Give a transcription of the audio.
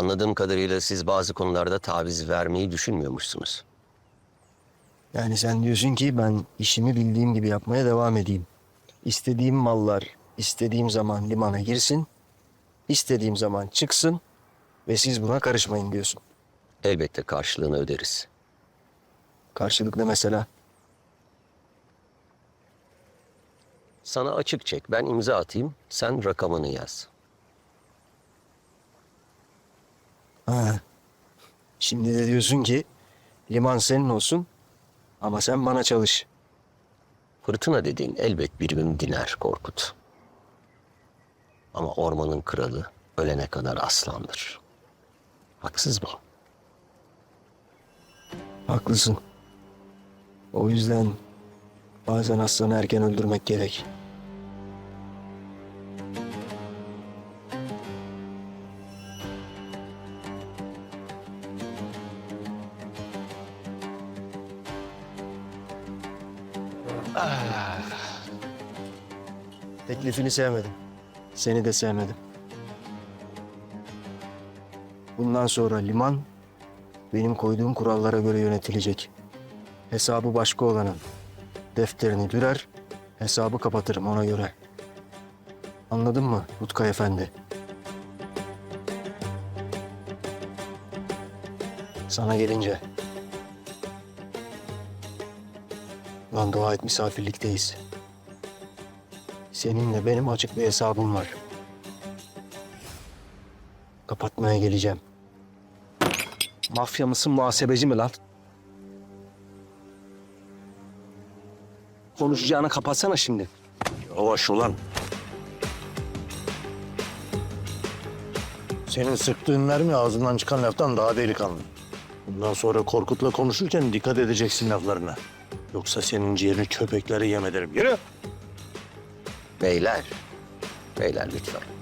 Anladığım kadarıyla siz bazı konularda taviz vermeyi düşünmüyormuşsunuz. Yani sen diyorsun ki ben işimi bildiğim gibi yapmaya devam edeyim. İstediğim mallar istediğim zaman limana girsin, istediğim zaman çıksın ve siz buna karışmayın diyorsun. Elbette karşılığını öderiz. Karşılıklı mesela. Sana açık çek, ben imza atayım, sen rakamını yaz. Ha. Şimdi de diyorsun ki liman senin olsun ama sen bana çalış. Fırtına dediğin elbet bir gün diner Korkut. Ama ormanın kralı ölene kadar aslandır. Haksız mı? Haklısın. O yüzden bazen aslanı erken öldürmek gerek. Teklifini sevmedim. Seni de sevmedim. Bundan sonra liman benim koyduğum kurallara göre yönetilecek. Hesabı başka olanın defterini dürer, hesabı kapatırım ona göre. Anladın mı Utkay Efendi? Sana gelince. Lan dua et misafirlikteyiz. Seninle benim açık bir hesabım var. Kapatmaya geleceğim. Mafya mısın, muhasebeci mi lan? Konuşacağını kapatsana şimdi. Yavaş ulan. Senin sıktığın mermi ağzından çıkan laftan daha delikanlı. Bundan sonra Korkut'la konuşurken dikkat edeceksin laflarına. Yoksa senin ciğerini köpeklere yem ederim. Yürü. Beyler, beyler lütfen.